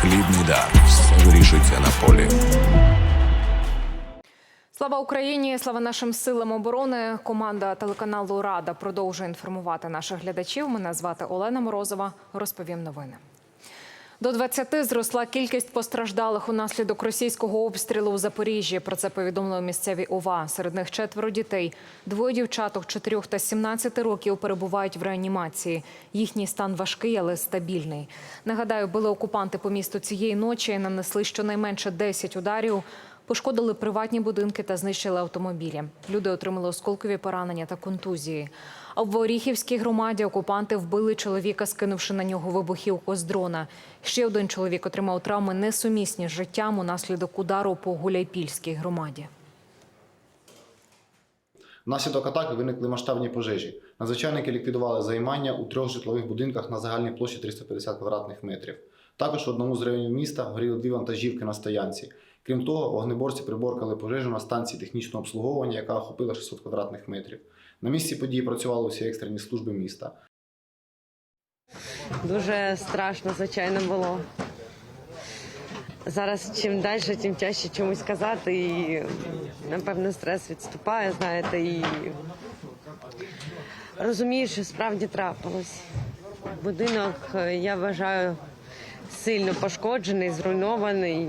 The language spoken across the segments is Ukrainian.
Хлібний дар. Вирішується на полі. Слава Україні! Слава нашим силам оборони! Команда телеканалу Рада продовжує інформувати наших глядачів. Мене звати Олена Морозова. Розповім новини. До 20 зросла кількість постраждалих унаслідок російського обстрілу у Запоріжжі. Про це повідомили місцеві ОВА. Серед них четверо дітей. Двоє дівчаток 4 та 17 років перебувають в реанімації. Їхній стан важкий, але стабільний. Нагадаю, били окупанти по місту цієї ночі. Нанесли щонайменше 10 ударів. Пошкодили приватні будинки та знищили автомобілі. Люди отримали осколкові поранення та контузії. А в Оріхівській громаді окупанти вбили чоловіка, скинувши на нього вибухівку з дрона. Ще один чоловік отримав травми несумісні з життям унаслідок удару по Гуляйпільській громаді. Внаслідок атаки виникли масштабні пожежі. Надзвичайники ліквідували займання у трьох житлових будинках на загальній площі 350 квадратних метрів. Також в одному з районів міста горіли дві вантажівки на стоянці. Крім того, вогнеборці приборкали пожежу на станції технічного обслуговування, яка охопила 600 квадратних метрів. На місці події працювали усі екстрені служби міста. Дуже страшно, звичайно, було. Зараз чим далі, тим тяжче чомусь казати, і напевно стрес відступає, знаєте, і розумію, що справді трапилось. Будинок, я вважаю, сильно пошкоджений, зруйнований.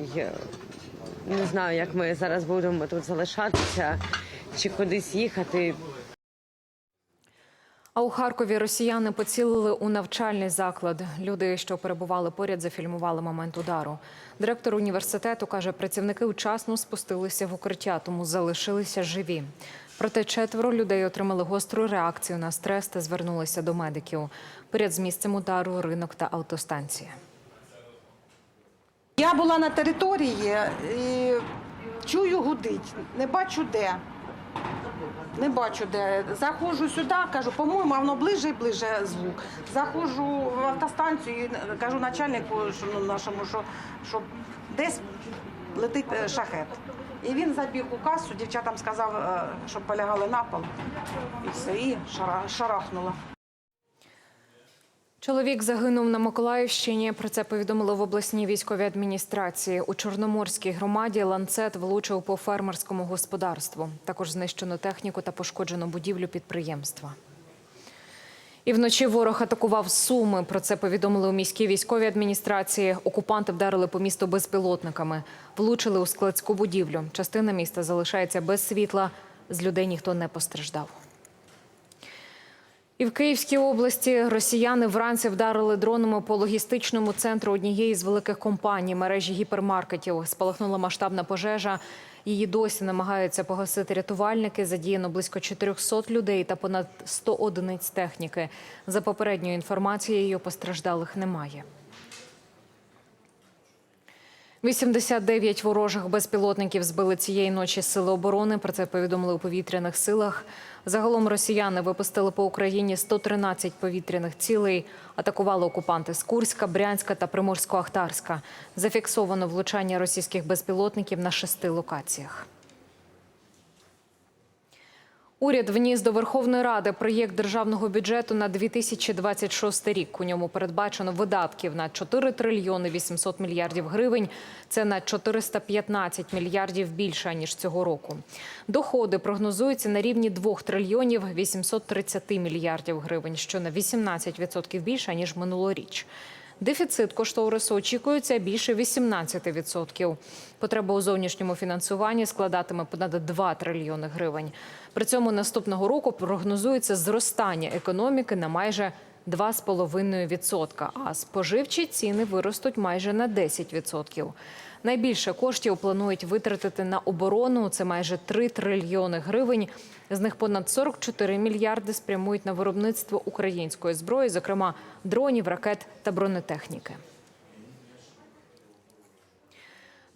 Не знаю, як ми зараз будемо тут залишатися чи кудись їхати. А у Харкові росіяни поцілили у навчальний заклад. Люди, що перебували поряд, зафільмували момент удару. Директор університету каже, працівники вчасно спустилися в укриття, тому залишилися живі. Проте четверо людей отримали гостру реакцію на стрес та звернулися до медиків. Поряд з місцем удару ринок та автостанція. Я була на території і чую гудить, не бачу де. Не бачу де. Заходжу сюди, кажу, по-моєму, воно ближче і ближче звук. Заходжу в автостанцію і кажу начальнику що, ну, нашому, що, що десь летить е, шахет. І він забіг у касу, дівчатам сказав, е, щоб полягали на пол. І все, і шарахнуло. Чоловік загинув на Миколаївщині. Про це повідомили в обласній військовій адміністрації. У Чорноморській громаді ланцет влучив по фермерському господарству. Також знищено техніку та пошкоджено будівлю підприємства. І вночі ворог атакував Суми. Про це повідомили у міській військовій адміністрації. Окупанти вдарили по місту безпілотниками, влучили у складську будівлю. Частина міста залишається без світла. З людей ніхто не постраждав. І в Київській області росіяни вранці вдарили дронами по логістичному центру однієї з великих компаній мережі гіпермаркетів. Спалахнула масштабна пожежа. Її досі намагаються погасити рятувальники. Задіяно близько 400 людей та понад 100 одиниць техніки. За попередньою інформацією, постраждалих немає. 89 ворожих безпілотників збили цієї ночі сили оборони. Про це повідомили у повітряних силах. Загалом росіяни випустили по Україні 113 повітряних цілей. Атакували окупанти з Курська, Брянська та Приморсько-Ахтарська. Зафіксовано влучання російських безпілотників на шести локаціях. Уряд вніс до Верховної Ради проєкт державного бюджету на 2026 рік. У ньому передбачено видатків на 4 трильйони 800 мільярдів гривень. Це на 415 мільярдів більше ніж цього року. Доходи прогнозуються на рівні 2 трильйонів 830 мільярдів гривень, що на 18% більше ніж минулоріч. Дефіцит кошторису очікується більше 18%. Потреба у зовнішньому фінансуванні складатиме понад 2 трильйони гривень. При цьому наступного року прогнозується зростання економіки на майже 2,5%, а споживчі ціни виростуть майже на 10%. Найбільше коштів планують витратити на оборону. Це майже 3 трильйони гривень. З них понад 44 мільярди спрямують на виробництво української зброї, зокрема дронів, ракет та бронетехніки.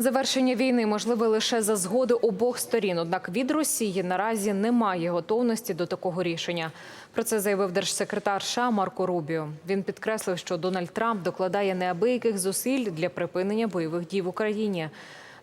Завершення війни можливе лише за згоди обох сторін. Однак від Росії наразі немає готовності до такого рішення. Про це заявив держсекретар США Марко Рубіо. Він підкреслив, що Дональд Трамп докладає неабияких зусиль для припинення бойових дій в Україні.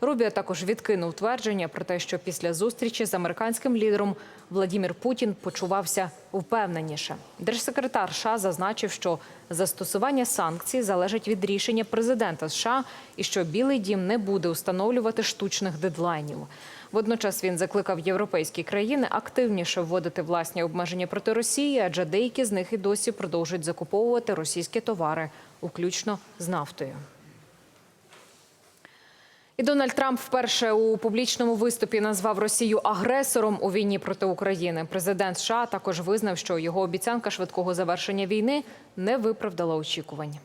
Рубіо також відкинув твердження про те, що після зустрічі з американським лідером Владімір Путін почувався впевненіше. Держсекретар США зазначив, що застосування санкцій залежить від рішення президента США і що Білий Дім не буде установлювати штучних дедлайнів. Водночас він закликав європейські країни активніше вводити власні обмеження проти Росії, адже деякі з них і досі продовжують закуповувати російські товари, включно з нафтою. І Дональд Трамп вперше у публічному виступі назвав Росію агресором у війні проти України. Президент США також визнав, що його обіцянка швидкого завершення війни не виправдала очікувань.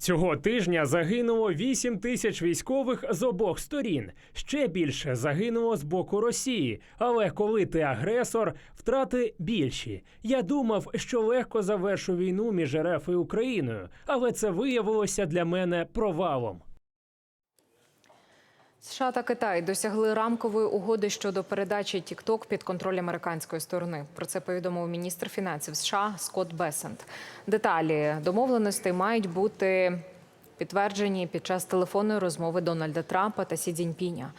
Цього тижня загинуло 8 тисяч військових з обох сторін. Ще більше загинуло з боку Росії. Але коли ти агресор, втрати більші. Я думав, що легко завершу війну між РФ і Україною, але це виявилося для мене провалом. США та Китай досягли рамкової угоди щодо передачі TikTok під контроль американської сторони. Про це повідомив міністр фінансів США Скотт Бесент. Деталі домовленостей мають бути підтверджені під час телефонної розмови Дональда Трампа та Сі Цзіньпіня.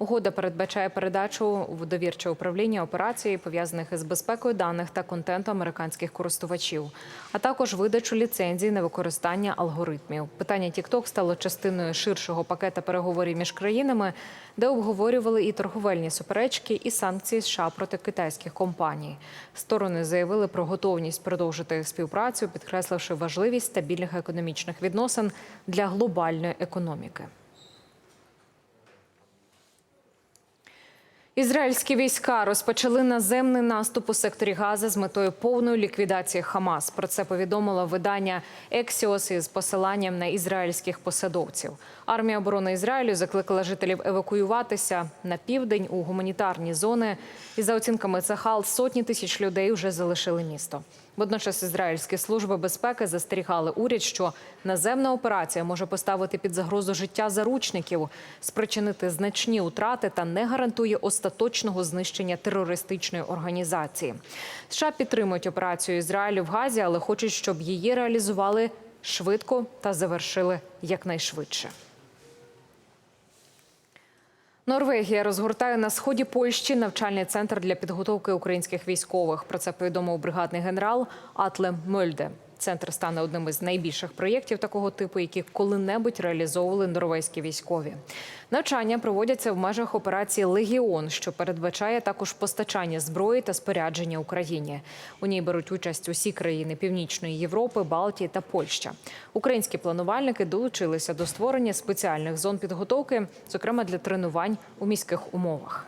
Угода передбачає передачу в довірче управління операцій, пов'язаних із безпекою даних та контенту американських користувачів, а також видачу ліцензій на використання алгоритмів. Питання TikTok стало частиною ширшого пакета переговорів між країнами, де обговорювали і торговельні суперечки, і санкції США проти китайських компаній. Сторони заявили про готовність продовжити співпрацю, підкресливши важливість стабільних економічних відносин для глобальної економіки. Ізраїльські війська розпочали наземний наступ у секторі Газа з метою повної ліквідації Хамас. Про це повідомило видання Ексіос із посиланням на ізраїльських посадовців. Армія оборони Ізраїлю закликала жителів евакуюватися на південь у гуманітарні зони. І за оцінками Цахал, сотні тисяч людей вже залишили місто. Водночас ізраїльські служби безпеки застерігали уряд, що наземна операція може поставити під загрозу життя заручників, спричинити значні утрати та не гарантує остаточного знищення терористичної організації. США підтримують операцію Ізраїлю в Газі, але хочуть, щоб її реалізували швидко та завершили якнайшвидше. Норвегія розгортає на сході Польщі навчальний центр для підготовки українських військових. Про це повідомив бригадний генерал Атле Мольде. Центр стане одним із найбільших проєктів такого типу, які коли-небудь реалізовували норвезькі військові. Навчання проводяться в межах операції Легіон, що передбачає також постачання зброї та спорядження Україні. У ній беруть участь усі країни Північної Європи, Балтії та Польща. Українські планувальники долучилися до створення спеціальних зон підготовки, зокрема для тренувань у міських умовах.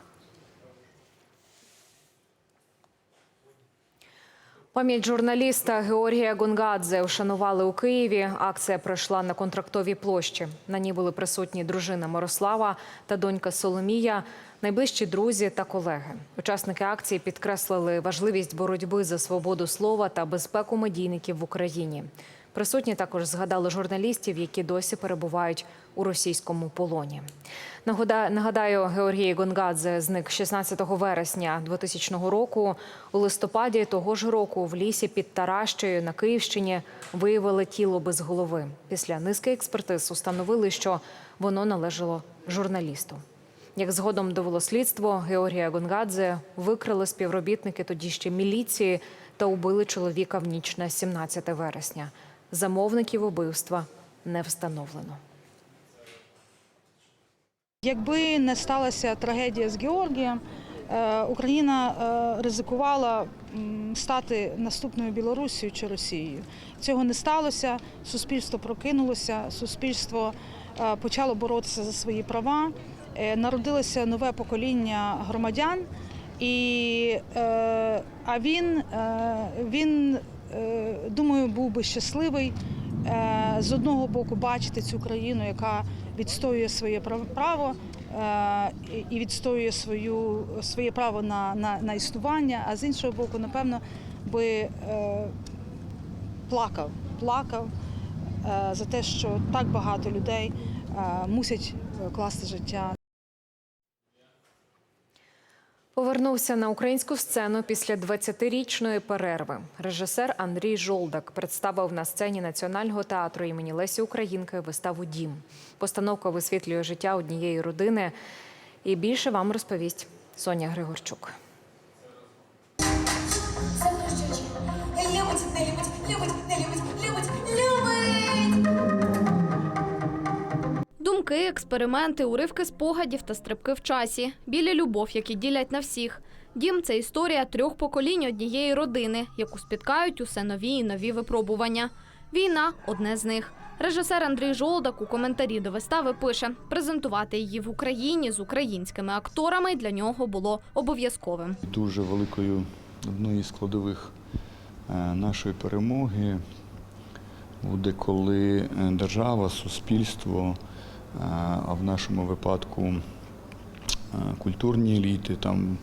Пам'ять журналіста Георгія Гонгадзе вшанували у Києві. Акція пройшла на контрактовій площі. На ній були присутні дружина Мирослава та донька Соломія, найближчі друзі та колеги. Учасники акції підкреслили важливість боротьби за свободу слова та безпеку медійників в Україні. Присутні також згадали журналістів, які досі перебувають у російському полоні. Нагода- Нагадаю, Георгій Гонгадзе зник 16 вересня 2000 року. У листопаді того ж року в лісі під Таращею на Київщині виявили тіло без голови. Після низки експертиз установили, що воно належало журналісту. Як згодом довело слідство, Георгія Гонгадзе викрили співробітники тоді ще міліції та убили чоловіка в ніч на 17 вересня. Замовників убивства не встановлено. Якби не сталася трагедія з Георгієм, е, Україна е, ризикувала стати наступною Білорусією чи Росією. Цього не сталося. Суспільство прокинулося, суспільство е, почало боротися за свої права. Народилося нове покоління громадян, і а він, він думаю, був би щасливий е, з одного боку бачити цю країну, яка відстоює своє прав- право е, і- відстоює свою, своє право на, на, на існування, а з іншого боку, напевно, би е, плакав, плакав е, за те, що так багато людей е, мусять е, класти життя Повернувся на українську сцену після 20-річної перерви. Режисер Андрій Жолдак представив на сцені Національного театру імені Лесі Українки виставу Дім. Постановка висвітлює життя однієї родини. І більше вам розповість Соня Григорчук. Думки, експерименти, уривки спогадів та стрибки в часі. Білі любов, які ділять на всіх. Дім це історія трьох поколінь однієї родини, яку спіткають усе нові і нові випробування. Війна одне з них. Режисер Андрій Жолдак у коментарі до вистави пише: презентувати її в Україні з українськими акторами для нього було обов'язковим. Дуже великою одною із складових е, нашої перемоги буде, коли е, держава, суспільство, а в нашому випадку е, культурні еліти, там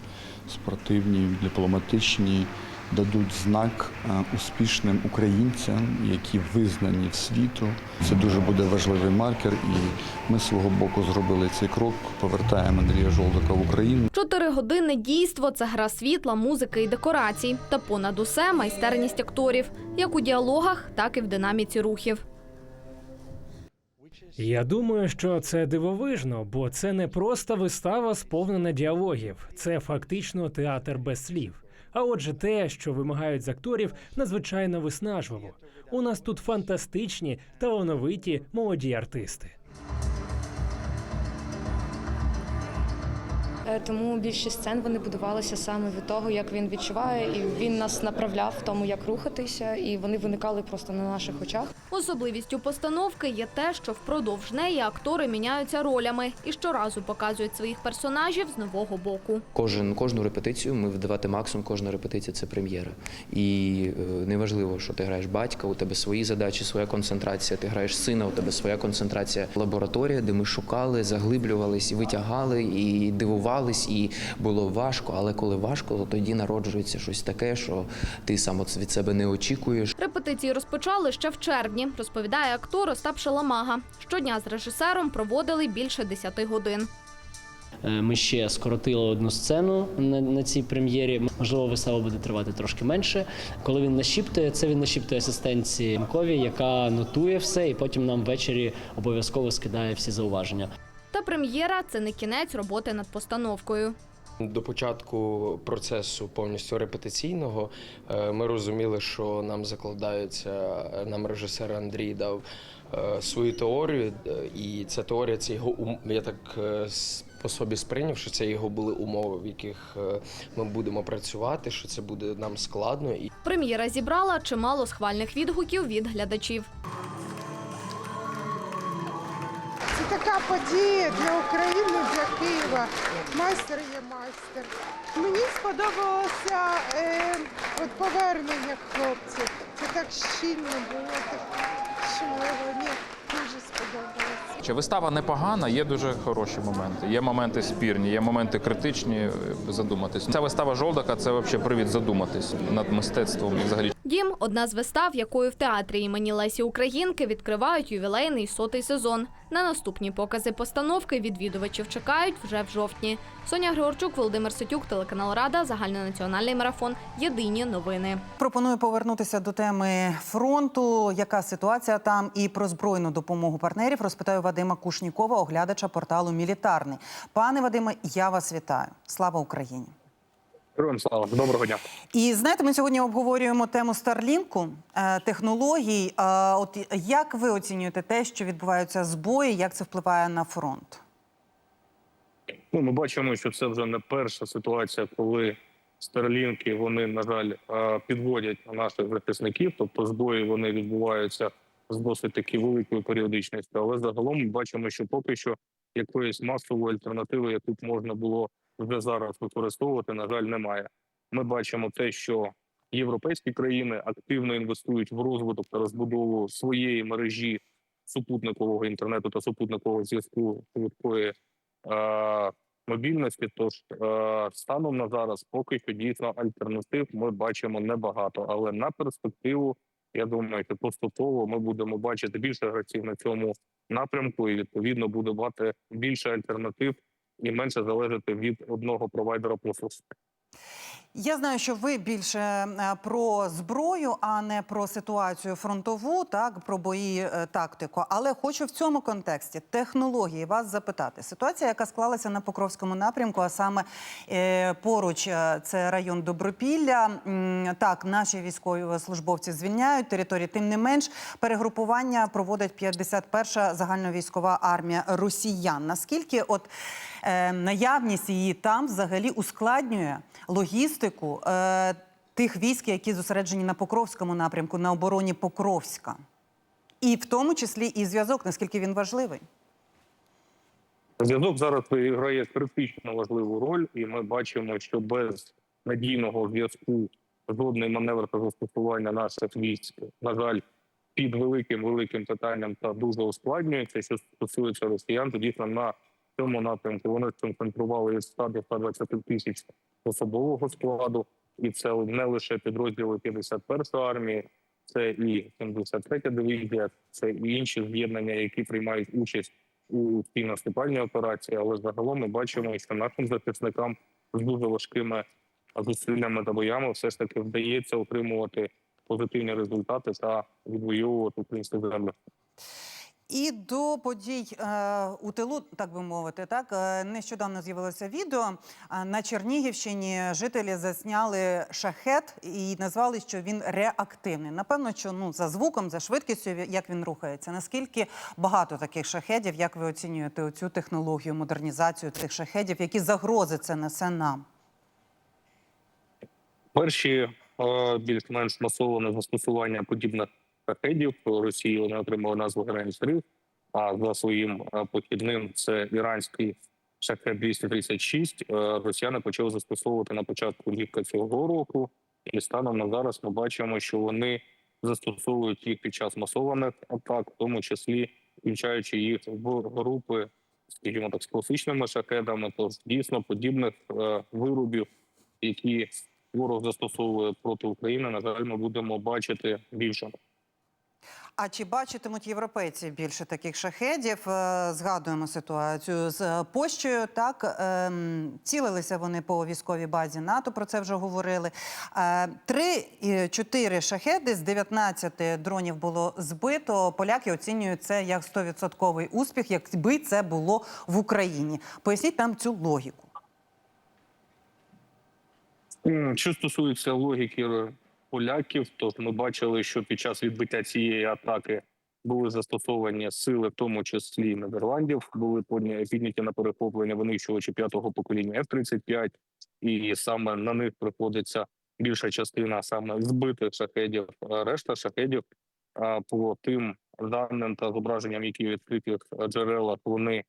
спортивні, дипломатичні, дадуть знак е, успішним українцям, які визнані в світу. Це дуже буде важливий маркер, і ми з свого боку зробили цей крок, повертаємо Андрія Жолдака в Україну. Чотиригодинне дійство це гра світла, музики і декорацій. Та понад усе майстерність акторів, як у діалогах, так і в динаміці рухів. Я думаю, що це дивовижно, бо це не просто вистава, сповнена діалогів, це фактично театр без слів. А отже, те, що вимагають з акторів, надзвичайно виснажливо. У нас тут фантастичні талановиті молоді артисти. Тому більшість сцен вони будувалися саме від того, як він відчуває, і він нас направляв в тому, як рухатися, і вони виникали просто на наших очах. Особливістю постановки є те, що впродовж неї актори міняються ролями і щоразу показують своїх персонажів з нового боку. Кожен кожну репетицію ми видавати максимум. Кожна репетиція це прем'єра. І е, неважливо, що ти граєш батька, у тебе свої задачі, своя концентрація. Ти граєш сина, у тебе своя концентрація. Лабораторія, де ми шукали, заглиблювались, витягали і дивувались, і було важко. Але коли важко, то тоді народжується щось таке, що ти сам от від себе не очікуєш. Репетиції розпочали ще в червні, розповідає актор Остап Шаламага. Щодня з режисером проводили більше 10 годин. Е, Ми ще скоротили одну сцену на, на цій прем'єрі. Можливо, вистава буде тривати трошки менше. Коли він нашіптує, це він нашіптує асистенції Мкові, яка нотує все, і потім нам ввечері обов'язково скидає всі зауваження. Та прем'єра це не кінець роботи над постановкою. До початку процесу повністю репетиційного е, ми розуміли, що нам закладаються, е, нам режисер Андрій дав е, свою теорію, і ця теорія це його. Я так по собі сприйняв, що це його були умови, в яких ми будемо працювати, що це буде нам складно. І Прем'єра зібрала чимало схвальних відгуків від глядачів. Подія для України, для Києва. Майстер є майстер. Мені сподобалося е, от повернення хлопців. Це так щільно було, так чуливо. Мені дуже сподобалося. Чи вистава непогана, є дуже хороші моменти. Є моменти спірні, є моменти критичні. е, Задуматись. Ця вистава жолдака це взагалі привід задуматись над мистецтвом і взагалі. Дім одна з вистав, якою в театрі імені Лесі Українки відкривають ювілейний сотий сезон. На наступні покази постановки відвідувачів чекають вже в жовтні. Соня Григорчук, Володимир Ситюк, телеканал Рада, загальнонаціональний марафон. Єдині новини. Пропоную повернутися до теми фронту. Яка ситуація там і про збройну допомогу партнерів розпитаю Вадима Кушнікова, оглядача порталу Мілітарний. Пане Вадиме, я вас вітаю. Слава Україні! Героям слава, доброго дня. І знаєте, ми сьогодні обговорюємо тему Старлінку, е, технологій. Е, От як ви оцінюєте те, що відбуваються збої, як це впливає на фронт? Ну, ми бачимо, що це вже не перша ситуація, коли старлінки вони, на жаль, е, підводять наших захисників. Тобто збої вони відбуваються з досить таки великою періодичністю. Але загалом ми бачимо, що поки що якоїсь масової альтернативи, яку б можна було вже зараз використовувати, на жаль, немає. Ми бачимо те, що європейські країни активно інвестують в розвиток та розбудову своєї мережі супутникового інтернету та супутникового зв'язку швидкої е, мобільності. Тож е, станом на зараз, поки що дійсно альтернатив ми бачимо небагато, але на перспективу я думаю, що поступово ми будемо бачити більше гравців на цьому напрямку, і відповідно буде мати більше альтернатив і менше залежати від одного провайдера послуг. Я знаю, що ви більше е, про зброю, а не про ситуацію фронтову, так про бої е, тактику. Але хочу в цьому контексті технології вас запитати. Ситуація, яка склалася на Покровському напрямку, а саме е, поруч це район Добропілля. Так, наші військові службовці звільняють території. Тим не менш, перегрупування проводить 51-ша загальновійськова армія росіян. Наскільки от наявність її там взагалі ускладнює логістику е, тих військ, які зосереджені на Покровському напрямку, на обороні Покровська, і в тому числі і зв'язок, наскільки він важливий. Зв'язок зараз грає критично важливу роль, і ми бачимо, що без надійного зв'язку жодний маневр та застосування наших військ, на жаль, під великим великим питанням та дуже ускладнюється. Що стосується росіян, то дійсно на цьому напрямку вони сконцентрували від 100 до 120 тисяч особового складу, і це не лише підрозділи 51-ї армії, це і 73-я дивізія, це і інші з'єднання, які приймають участь у цій наступальній операції. Але загалом ми бачимо, що нашим захисникам з дуже важкими зусиллями та боями все ж таки вдається отримувати позитивні результати та відвоювати українську землю. І до подій е, у тилу, так би мовити, так е, нещодавно з'явилося відео е, на Чернігівщині. Жителі засняли шахет і назвали, що він реактивний. Напевно, що ну за звуком, за швидкістю, як він рухається. Наскільки багато таких шахедів, як ви оцінюєте оцю технологію, модернізацію цих шахедів, які загрози це несе нам? Перші більш-менш масоване застосування подібних шахедів Росії вони отримали назву Герань-3, а за своїм е, похідним це іранський шахет 236 е, Росіяни почали застосовувати на початку літа цього року, і станом на зараз ми бачимо, що вони застосовують їх під час масованих атак, в тому числі включаючи їх в групи, скажімо так, з класичними шахедами. Тож дійсно подібних е, виробів, які ворог застосовує проти України, на жаль, ми будемо бачити більше. А чи бачитимуть європейці більше таких шахедів? Е, Згадуємо ситуацію з Польщею. Так ем, цілилися вони по військовій базі НАТО. Про це вже говорили. Е, Три і чотири шахеди з 19 дронів було збито. Поляки оцінюють це як 100% успіх, якби це було в Україні. Поясніть нам цю логіку. Що стосується логіки поляків, то ми бачили, що під час відбиття цієї атаки були застосовані сили, в тому числі Нідерландів, були підняті на перехоплення винищувачі п'ятого покоління F-35, і саме на них приходиться більша частина саме збитих шахедів. Решта шахедів. По тим даним та зображенням, які відкритих джерелах вони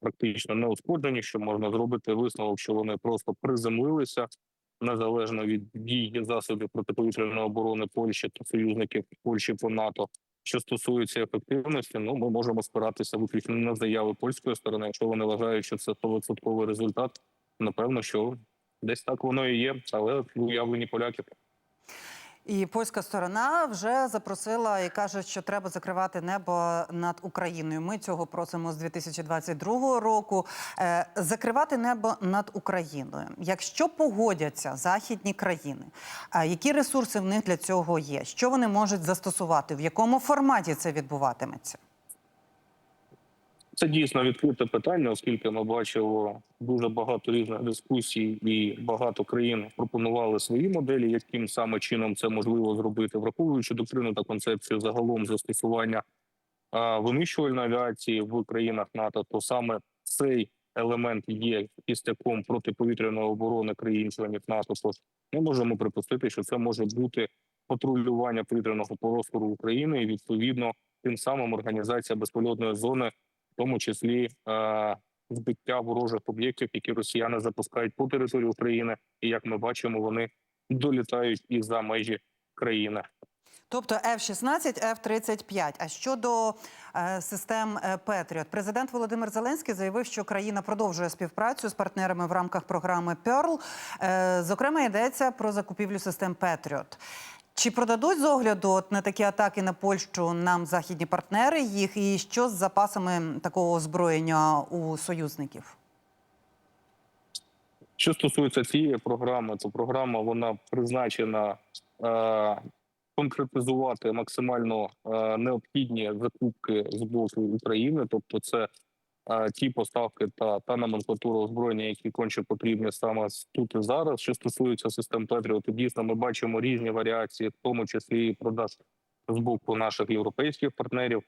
практично не ушкоджені, що можна зробити висновок, що вони просто приземлилися незалежно від дій засобів протиповітряної оборони Польщі та союзників Польщі по НАТО. Що стосується ефективності, ну ми можемо спиратися виключно на заяви польської сторони. Якщо вони вважають, що це 100% результат, напевно, що десь так воно і є, але в уявленні поляків. І польська сторона вже запросила і каже, що треба закривати небо над Україною. Ми цього просимо з 2022 року. Е, закривати небо над Україною. Якщо погодяться західні країни, е, які ресурси в них для цього є? Що вони можуть застосувати? В якому форматі це відбуватиметься? Це дійсно відкрите питання, оскільки ми бачимо дуже багато різних дискусій, і багато країн пропонували свої моделі, яким саме чином це можливо зробити, враховуючи доктрину та концепцію загалом застосування винищувальної авіації в країнах НАТО, то саме цей елемент є кістяком протиповітряної оборони країн-членів НАТО. Тож ми можемо припустити, що це може бути патрулювання повітряного простору України і відповідно тим самим організація безпольотної зони в тому числі е, збиття ворожих об'єктів, які росіяни запускають по території України, і як ми бачимо, вони долітають і за межі країни. Тобто F-16, F-35. А щодо е, систем е, Петріот, президент Володимир Зеленський заявив, що країна продовжує співпрацю з партнерами в рамках програми Перл. Е, зокрема, йдеться про закупівлю систем Петріот. Чи продадуть з огляду на такі атаки на Польщу нам західні партнери їх, і що з запасами такого озброєння у союзників? Що стосується цієї програми, то програма вона призначена е, конкретизувати максимально е, необхідні закупки з боку України, тобто це е, ті поставки та та номенклатура озброєння, які конче потрібні саме тут і зараз. Що стосується систем Петріо, то дійсно ми бачимо різні варіації, в тому числі і продаж з боку наших європейських партнерів.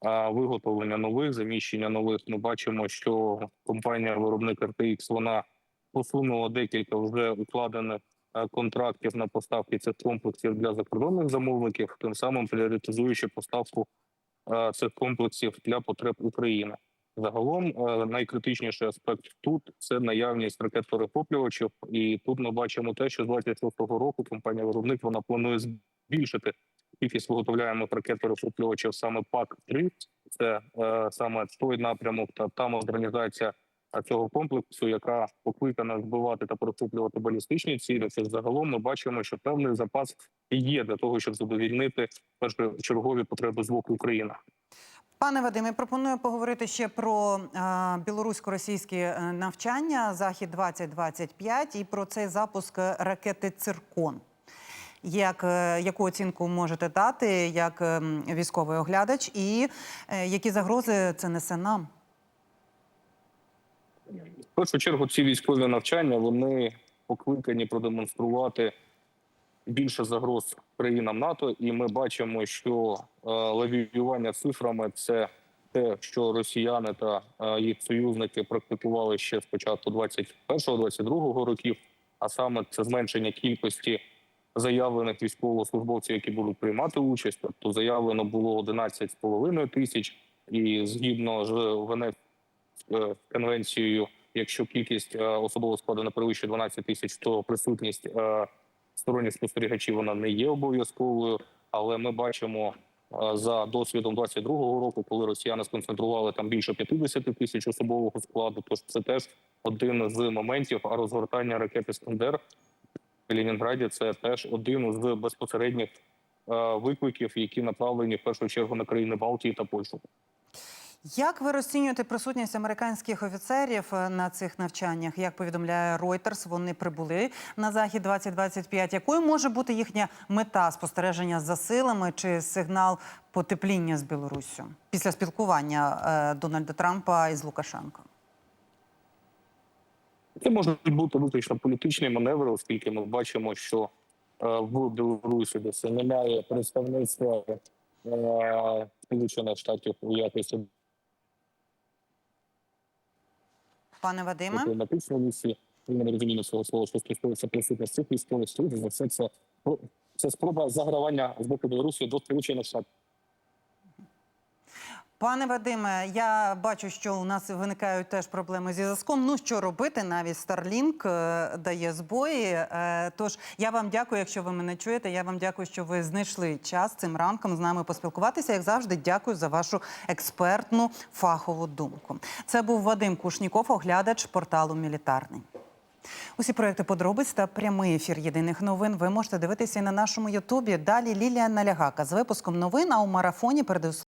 А виготовлення нових, заміщення нових. Ми бачимо, що компанія виробник RTX, вона посунула декілька вже укладених контрактів на поставки цих комплексів для закордонних замовників, тим самим пріоритизуючи поставку е, цих комплексів для потреб України. Загалом е, найкритичніший аспект тут це наявність ракет перехоплювачів. І тут ми бачимо те, що з 26-го року компанія виробник вона планує збільшити кількість виготовляємих ракет перехоплювачів саме пак 3 Це е, саме той напрямок та та модернізація а цього комплексу, яка покликана збивати та перехоплювати балістичні цілі. Це загалом ми бачимо, що певний запас є для того, щоб задовільнити першочергові потреби з боку України. Пане Вадиме, пропоную поговорити ще про е, білорусько-російські е, навчання Захід 2025 і про цей запуск ракети Циркон. Як, е, яку оцінку можете дати як е, військовий оглядач, і які загрози це несе нам? В першу чергу ці військові навчання вони покликані продемонструвати більше загроз країнам НАТО, і ми бачимо, що е, лавіювання цифрами це те, що росіяни та е, їх союзники практикували ще з початку 21-22 років, а саме це зменшення кількості заявлених військовослужбовців, які будуть приймати участь. Тобто заявлено було 11,5 тисяч, і згідно з Венецькою конвенцією, якщо кількість е, особового складу не перевищує 12 тисяч, то присутність е, сторонніх спостерігачів вона не є обов'язковою. Але ми бачимо е, за досвідом 22-го року, коли росіяни сконцентрували там більше 50 тисяч особового складу, то це теж один з моментів. А розгортання ракети Скандер в Ленінграді це теж один з безпосередніх е, викликів, які направлені в першу чергу на країни Балтії та Польщу. Як ви розцінюєте присутність американських офіцерів е, на цих навчаннях? Як повідомляє Reuters, вони прибули на захід 2025. Якою може бути їхня мета спостереження за силами чи сигнал потепління з Білоруссю після спілкування е, Дональда Трампа із Лукашенко? Це можуть бути виключно політичні маневри, оскільки ми бачимо, що е, в Білорусі це немає представництва Сполучених Штатів у якості Пане Вадиме? місії. я не розумію свого слова, що стосується присутність цих військових служб. За все це це спроба загравання з боку Білорусі до Сполучених Штатів. Пане Вадиме, я бачу, що у нас виникають теж проблеми зі зв'язком. Ну що робити? Навіть Starlink е, дає збої. Е, Тож я вам дякую, якщо ви мене чуєте. Я вам дякую, що ви знайшли час цим ранком з нами поспілкуватися. Як завжди, дякую за вашу експертну фахову думку. Це був Вадим Кушніков, оглядач порталу Мілітарний. Усі проекти подробиць та прямий ефір єдиних новин ви можете дивитися і на нашому Ютубі. Далі Лілія Налягака з випуском новин. А у марафоні передаю